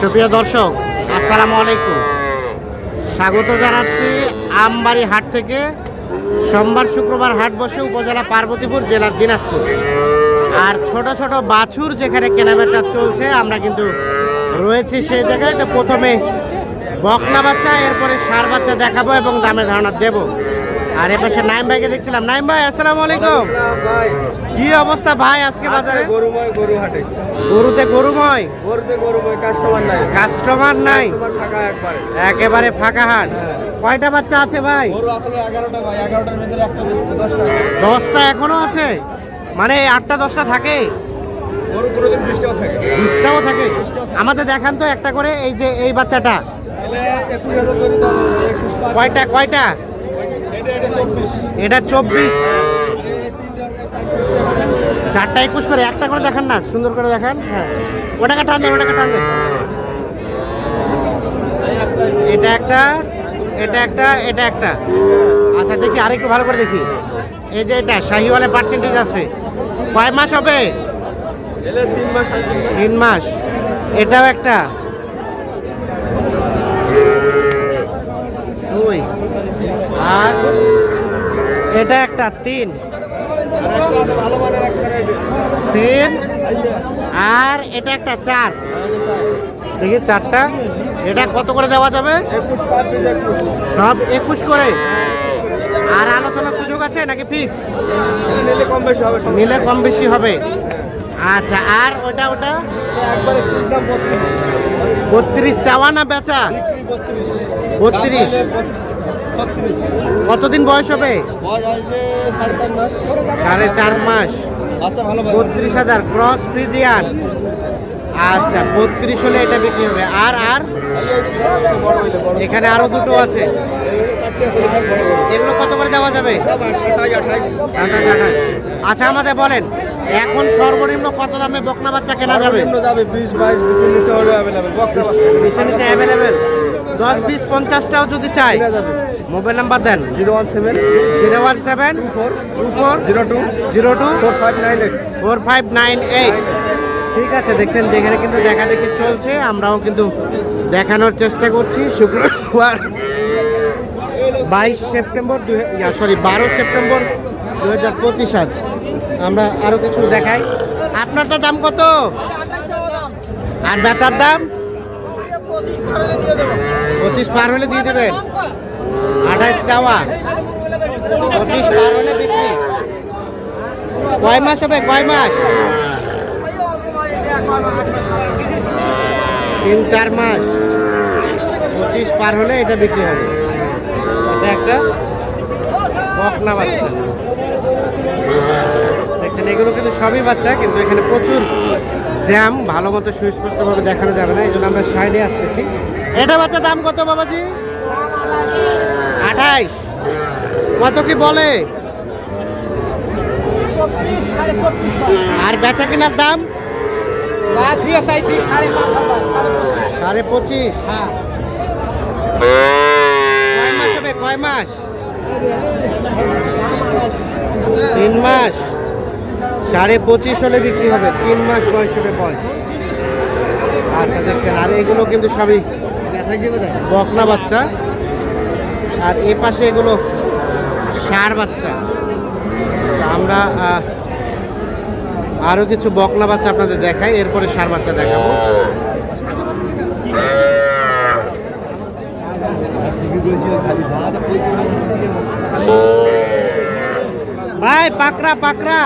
সুপ্রিয় দর্শক, আসসালামু আলাইকুম। স্বাগত জানাচ্ছি আমবাড়ি হাট থেকে। সোমবার শুক্রবার হাট বসে উপজেলা পার্বতীপুর জেলার দিনাজপুর। আর ছোট ছোট বাছুর যেখানে কেনাবেচা চলছে, আমরা কিন্তু রয়েছি সেই জায়গায়। তো প্রথমে বকনা বাচ্চা, এরপরে সার বাচ্চা দেখাবো এবং দামের ধারণা দেব। আর এপাশে নাইম ভাইকে দেখছিলাম। নাইম ভাই আসসালামু আলাইকুম। ভাই কি অবস্থা ভাই আজকে বাজারে? গরুময় গরু হাটে গরুতে গরুময়? গরুতে গরুময় কাস্টমার নাই। কাস্টমার নাই। ফাঁকা একবারে। একেবারে ফাঁকা হাট। কয়টা বাচ্চা আছে ভাই? গরু আসলে এগারোটা ভাই এগারোটার ভিতরে একটা বেশি দশটা আছে। দশটা এখনও আছে? মানে এই আটটা দশটা থাকে? গরু কোনোদিন থাকে বিশটাও থাকে? আমাদের দেখান তো একটা করে এই যে এই বাচ্চাটা। কয়টা কয়টা? এটা চব্বিশ। চারটা একুশ করে একটা করে দেখান না সুন্দর করে দেখান। হ্যাঁ। ওটাকে টান দেন ওটাকে টান দেন। এটা একটা এটা একটা এটা একটা। আচ্ছা দেখি আরেকটু ভালো করে দেখি। এই যে এটা শাহিওয়ালে পার্সেন্টেজ আছে। কয় মাস হবে? তিন মাস। এটাও একটা দুই আর এটা একটা তিন। তিন। আর এটা একটা চার। দেখি চারটা। এটা কত করে দেওয়া যাবে? সব একুশ করে। আর আলোচনার সুযোগ আছে নাকি ফিক্স নিলে কম বেশি হবে। আচ্ছা আর ওটা ওটা? বত্রিশ। চাওয়া না বেচা? বত্রিশ। কতদিন বয়স হবে? সাড়ে চার মাস। আচ্ছা বত্রিশ হাজার ক্রস ফ্রিজিয়ান। আচ্ছা বত্রিশ হলে এটা বিক্রি হবে। আর আর? এখানে আরও দুটো আছে। এগুলো কত করে দেওয়া যাবে? আচ্ছা আমাদের বলেন এখন সর্বনিম্ন কত দামে বকনা বাচ্চা কেনা যাবে? যাবে বিশ বাইশ বিশের নিচে অ্যাভেলেবেল দশ বিশ পঞ্চাশটাও যদি চাই মোবাইল নাম্বার দেন। Zero one seven. Zero one seven. Four two four. Zero two. Zero two. Four five nine eight. Four five nine eight. ঠিক আছে দেখছেন যেখানে কিন্তু দেখা দেখি চলছে আমরাও কিন্তু দেখানোর চেষ্টা করছি। শুক্রবার বাইশ সেপ্টেম্বর দু সরি বারো সেপ্টেম্বর দু হাজার পঁচিশ আজ। আমরা আরও কিছু দেখাই। আপনারটা দাম কত? আর বেচার দাম? পঁচিশ পার হলে দিয়ে দেবেন। আঠাশ চাওয়া। পঁচিশ পার হলে বিক্রি। কয় মাস হবে? কয় মাস? তিন, চার মাস। পঁচিশ পার হলে এটা বিক্রি হবে। এটা একটা বকনা বাচ্চা। দেখছেন, এগুলো কিন্তু সবই বাচ্চা, কিন্তু এখানে প্রচুর জ্যাম ভালো মতো সুস্পষ্টভাবে দেখানো যাবে না এই জন্য আমরা সাইডে আসতেছি। এটা বাচ্চা দাম কত বাবাজি? আঠাইশ। কত কি বলে? আর বেচা কেনার দাম? সাড়ে পঁচিশ। কয় মাস হবে? কয় মাস? তিন মাস। সাড়ে পঁচিশ হলে বিক্রি হবে, তিন মাস বয়স হবে বয়স। আচ্ছা দেখছেন, আর এগুলো কিন্তু সবই বকনা বাচ্চা। আর এ পাশে এগুলো ষাঁড় বাচ্চা। আমরা আরও কিছু বকনা বাচ্চা আপনাদের দেখাই, এরপরে সার বাচ্চা দেখাবো। ভাই, পাকড়া পাকড়া।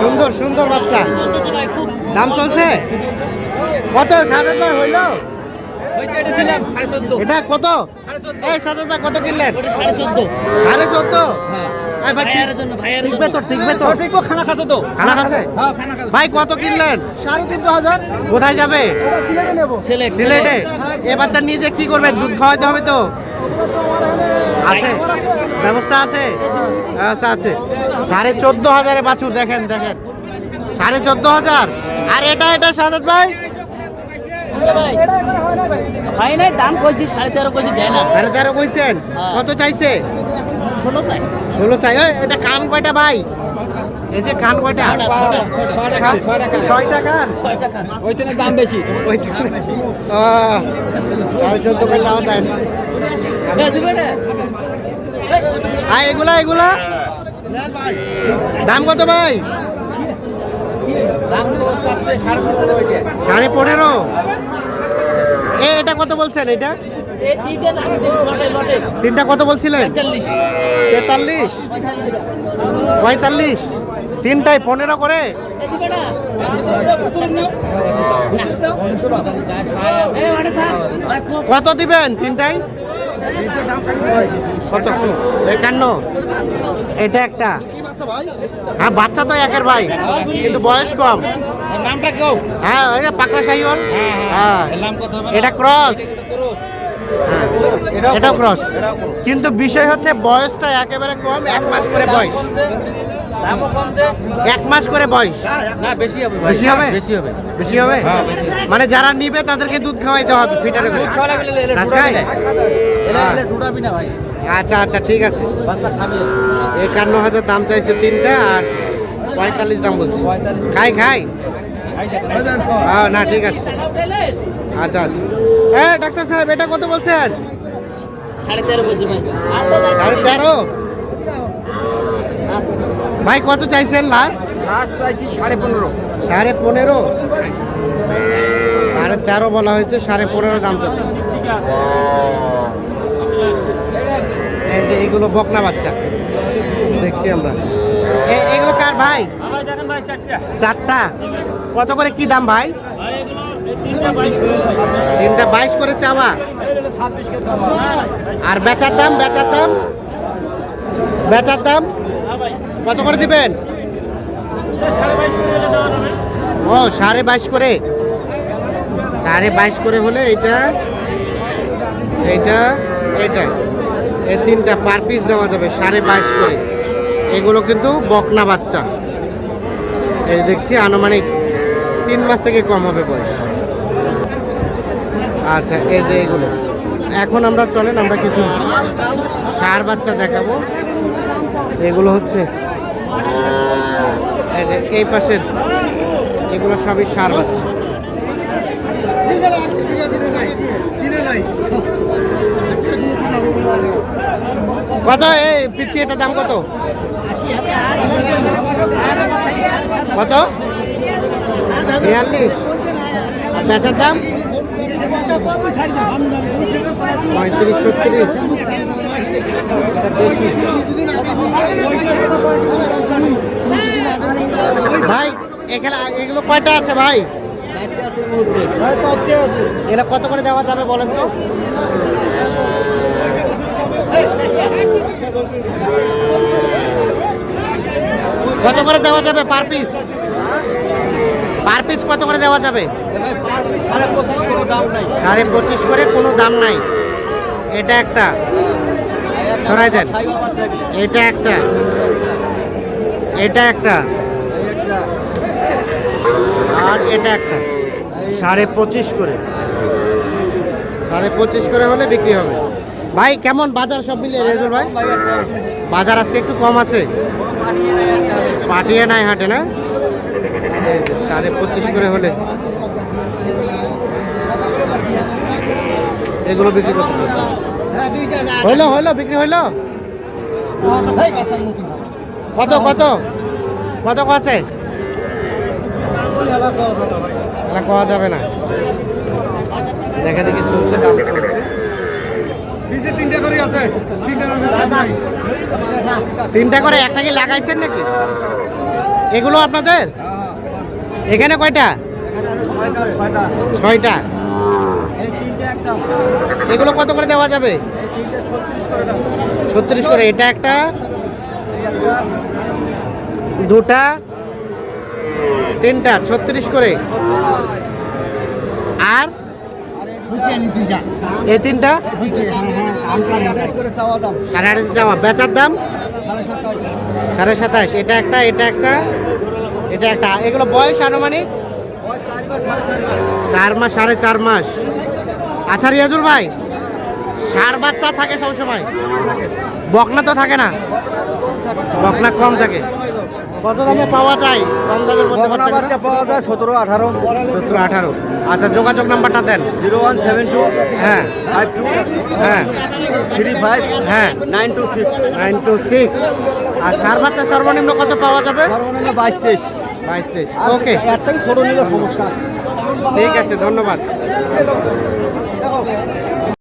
সুন্দর সুন্দর বাচ্চা। দাম চলছে? কত? সাদের ভাই হইল? এটা কত? সাদের ভাই কত কিনলেন? সাড়ে চোদ্দ? খানা খাচ্ছে? ভাই, কত কিনলেন? সাড়ে চোদ্দ হাজার কোথায় যাবে যে কি করবে দুধ খাওয়াতে হবে তো? আছে। ব্যবস্থা আছে? ব্যবস্থা আছে। সাড়ে চোদ্দ হাজারে বাছুর দেখেন দেখেন। সাড়ে চোদ্দ হাজার। আর এটা এটা সাদাত ভাই? ভাই নাই দাম কইছি সাড়ে তেরো কইছি দেয় না। সাড়ে তেরো কইছেন? কত চাইছে? ষোলো চাই। ষোলো চাই। এটা কান কয়টা ভাই? এই যে কান কয়টা? ছয়টা কান? ছয়টা খান ওইখানে দাম বেশি। চোদ্দ কান দাম দেয়? আর এগুলা এগুলা দাম কত ভাই সাড়ে পনেরো। এ, এটা কত বলছেন এটা তিনটে কত বলছিলেন। তেতাল্লিশ পঁয়তাল্লিশ। তিনটায় পনেরো করে। কত দিবেন তিনটায় কত? একান্ন। এটা একটা। হ্যাঁ বাচ্চা তো একের ভাই কিন্তু বয়স কম। নামটা কেউ হ্যাঁ এটা পাকড়া সাইওয়াল হ্যাঁ নাম কত হবে? এটা ক্রস। হ্যাঁ এটাও ক্রস। কিন্তু বিষয় হচ্ছে বয়সটা একেবারে কম এক মাস করে বয়স। এক মাস করে বয়স। বেশি হবে বেশি হবে? বেশি হ্যাঁ। মানে যারা নিবে তাদেরকে দুধ খাওয়াইতে হবে ফিটারে করে। আচ্ছা আচ্ছা ঠিক আছে। একান্ন হাজার দাম চাইছে তিনটা আর পঁয়তাল্লিশ দাম বলছে। খাই খাই। হ্যাঁ না ঠিক আছে। আচ্ছা আচ্ছা। হ্যাঁ ডাক্তার সাহেব এটা কত বলছেন? সাড়ে তেরো বলছি ভাই। আচ্ছা, সাড়ে তেরো? আচ্ছা। ভাই কত চাইছেন লাস্ট লাস্ট চাইছি সাড়ে পনেরো। সাড়ে পনেরো? সাড়ে তেরো বলা হয়েছে সাড়ে পনেরো দাম চাচ্ছে। এই যে এগুলো বকনা বাচ্চা। দেখছি আমরা। এগুলো কার ভাই? চারটা। কত করে কি দাম ভাই? তিনটা বাইশ করে চাওয়া? আর বেচার দাম বেচার দাম? বেচার দাম? হ্যাঁ কত করে দিবেন? ও সাড়ে বাইশ করে। সাড়ে বাইশ করে হলে এইটা এইটা এইটা। এই তিনটা পার পিস দেওয়া যাবে, সাড়ে বাইশ করে। এগুলো কিন্তু বকনা বাচ্চা। এই দেখছি আনুমানিক তিন মাস থেকে কম হবে বয়স। আচ্ছা এই যে এগুলো। এখন আমরা চলেন, আমরা কিছু সার বাচ্চা দেখাবো। এগুলো হচ্ছে, এই যে পাশের, এগুলো সবই সার বাচ্চা। কত? এই পিচ্ছি এটার দাম কত? কত? বিয়াল্লিশ। আর বেচার দাম? পঁয়ত্রিশ ছত্রিশ। ভাই এখানে এগুলো কয়টা আছে ভাই? এগুলো কত করে দেওয়া যাবে বলেন তো? কত করে দেওয়া যাবে পার পিস পার পিস কত করে দেওয়া যাবে? সাড়ে পঁচিশ করে, কোনো দাম নাই। এটা একটা। সরাই দেন। এটা একটা। এটা একটা। আর এটা একটা। সাড়ে পঁচিশ করে। সাড়ে পঁচিশ করে হলে বিক্রি হবে। ভাই, কেমন বাজার সব মিলিয়ে রেজুর ভাই? বাজার আজকে একটু কম আছে। পাঠিয়ে নাই হাটে না? সাড়ে পঁচিশ করে হলে। এগুলো বিক্রি করতে। হইল হইল, বিক্রি হইল? কত কত? কত আছে? এটা পাওয়া যাবে না। দেখা দেখি চলছে দাম চলছে তিনটা করে আছে তিনটা তিনটা করে একটা কি লাগাইছেন নাকি? এগুলো আপনাদের? এখানে কয়টা? ছয়টা। এগুলো কত করে দেওয়া যাবে? ছত্রিশ করে। এটা একটা দুটা তিনটা ছত্রিশ করে। আর? এই তিনটা? সাড়ে আড়াইশো যাওয়া বেচার দাম? সাড়ে সাতাশ এটা একটা এটা একটা এটা একটা। এগুলো বয়স আনুমানিক? চার মাস সাড়ে চার মাস। আচ্ছা রিয়াজুল ভাই সার বাচ্চা থাকে সবসময়? বকনা তো থাকে না? বকনা কম থাকে। কত দামে পাওয়া যায়? কম দামের মধ্যে বাচ্চা পাওয়া যায় সতেরো আঠারো। সতেরো আঠারো। আচ্ছা যোগাযোগ নাম্বারটা দেন। জিরো ওয়ান সেভেন টু হ্যাঁ। ফাইভ টু হ্যাঁ। থ্রি ফাইভ হ্যাঁ। Nine two six. Nine two six. আর সার বাচ্চা সর্বনিম্ন কত পাওয়া যাবে? সর্বনিম্ন বাইশ তেইশ। বাইশ তেইশ। ওকে। একটাই ছোট নিলে সমস্যা। ঠিক আছে ধন্যবাদ।